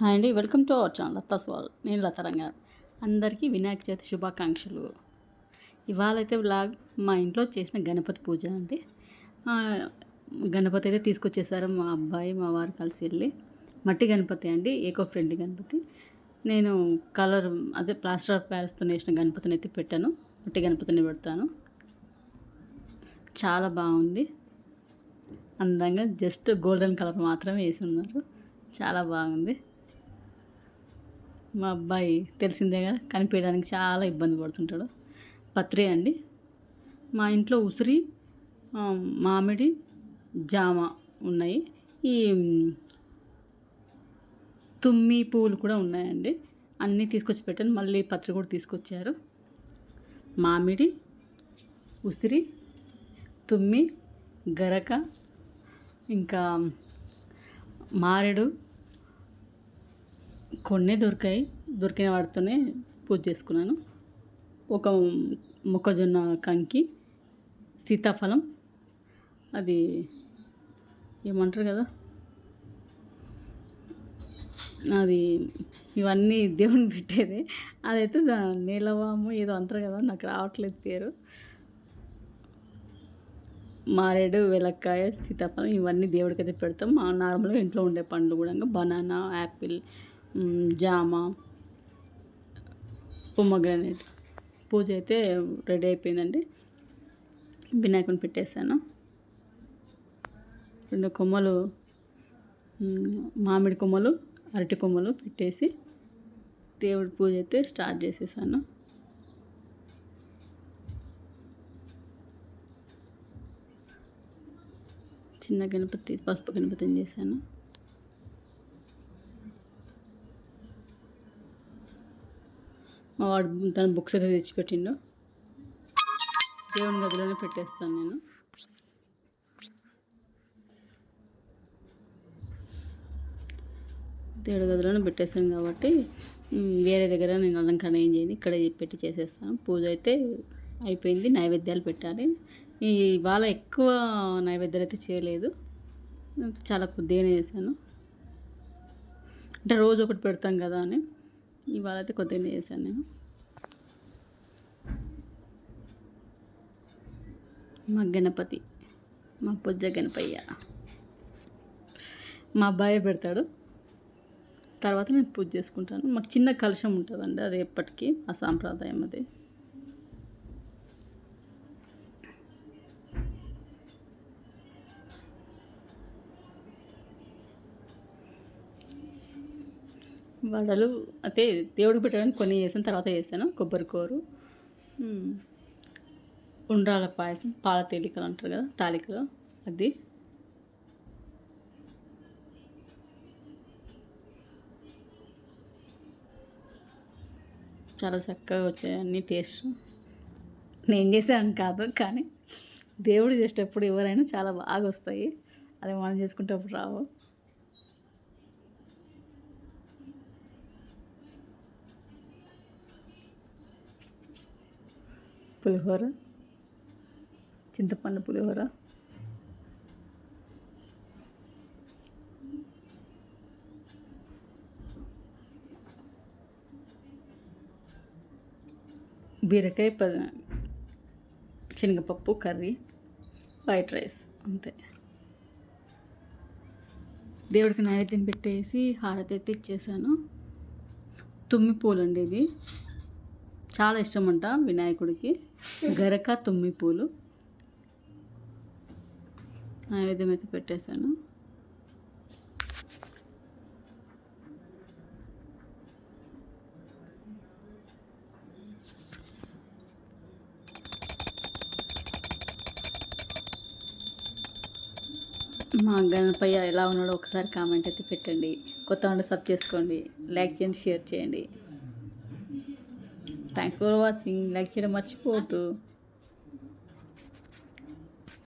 Hi అండి welcome to our channel Latha స్వాల్. నేను లతారంగా అందరికీ వినాయక చవితి శుభాకాంక్షలు. ఇవాళ అయితే వ్లాగ్ మా ఇంట్లో చేసిన గణపతి పూజ అండి. గణపతి అయితే తీసుకొచ్చేసారు మా అబ్బాయి మా వారు కలిసి వెళ్ళి. మట్టి గణపతి అండి ఏకో ఫ్రెండ్లీ గణపతి. నేను కలర్ అదే ప్లాస్టర్ ఆఫ్ ప్యారిస్తో వేసిన గణపతిని అయితే పెట్టాను. మట్టి గణపతిని పెడతాను. చాలా బాగుంది. అందంగా జస్ట్ గోల్డెన్ కలర్ మాత్రమే వేసి ఉన్నారు. చాలా బాగుంది. మా అబ్బాయి తెలిసిందే కదా కనిపించడానికి చాలా ఇబ్బంది పడుతుంటాడు. పత్రి అండి. మా ఇంట్లో ఉసిరి మామిడి జామ ఉన్నాయి. ఈ తుమ్మి పువ్వులు కూడా ఉన్నాయండి. అన్నీ తీసుకొచ్చి పెట్టాను. మళ్ళీ పత్రి కూడా తీసుకొచ్చారు. మామిడి ఉసిరి తుమ్మి గరక ఇంకా మారెడు కొన్ని దొరికాయి. దొరికిన వాటితోనే పూజ చేసుకున్నాను. ఒక మొక్కజొన్న కంకి సీతాఫలం అది ఏమంటారు కదా? అది ఇవన్నీ దేవుని పెట్టేది. అదైతే దా- నీలవాము ఏదో అంటారు కదా నాకు రావట్లేదు పేరు. మారేడు వెలక్కాయ సీతాఫలం ఇవన్నీ దేవుడికి అయితే పెడతాం. మా నార్మల్గా ఇంట్లో ఉండే పండ్లు కూడా బనానా యాపిల్ జామ పొమ్మగ్రనేట్ పూజ అయితే రెడీ అయిపోయిందండి. వినాయకుని పెట్టేశాను. రెండు కొమ్మలు మామిడి కొమ్మలు అరటి కొమ్మలు పెట్టేసి దేవుడి పూజ అయితే స్టార్ట్ చేసేసాను. చిన్న గణపతి పసుపు గణపతిని చేశాను. మా వాడు తన బుక్స్ అయితే తెచ్చిపెట్టిండు. దేవుని గదిలోనే పెట్టేస్తాను నేను. దేవుడి గదిలోనే పెట్టేస్తాను కాబట్టి వేరే దగ్గర నేను అలంకరణ ఏం చేయను. ఇక్కడ పెట్టి చేసేస్తాను. పూజ అయితే అయిపోయింది. నైవేద్యాలు పెట్టాలి. ఈ ఇవాళ ఎక్కువ నైవేద్యాలు అయితే చేయలేదు. చాలా కొద్దిగానే చేశాను. అంటే రోజు ఒకటి పెడతాం కదా అని. ఇవాళ అయితే కొద్దిగానే చేశాను నేను. మా గణపతి మా పొజ్జ గణపయ్య. మా అబ్బాయి పెడతాడు. తర్వాత నేను పూజ చేసుకుంటాను. మాకు చిన్న కలుషం ఉంటుందండి అది ఎప్పటికీ ఆ సాంప్రదాయం అది. వడలు అయితే దేవుడికి పెట్టడానికి కొన్ని చేసాను తర్వాత చేశాను కొబ్బరి కూరు ఉండ్రాల పాయసం పాల తేలికలు అంటారు కదా తాలికలు అది. చాలా చక్కగా వచ్చాయి అన్ని టేస్ట్. నేను చేసాను కాదు కానీ దేవుడు చేసేటప్పుడు ఎవరైనా చాలా బాగా వస్తాయి. అదే మనం చేసుకుంటప్పుడు రావు. పులిహోర చింతపండు పులిహోర బీరకాయ ప శనగపప్పు కర్రీ వైట్ రైస్ అంతే. దేవుడికి నైవేద్యం పెట్టేసి హారతి అయితే ఇచ్చేసాను. తుమ్మి పూలు అండి ఇవి. చాలా ఇష్టం అంట వినాయకుడికి. గరక తుమ్మి పూలు నైవేద్యం అయితే పెట్టేశాను. మా గణపయ్య ఎలా ఉన్నాడో ఒకసారి కామెంట్ అయితే పెట్టండి. కొత్త వాళ్ళు సబ్ చేసుకోండి. లైక్ చేయండి షేర్ చేయండి. థ్యాంక్స్ ఫర్ వాచింగ్ లైక్ చేయడం మర్చిపోవద్దు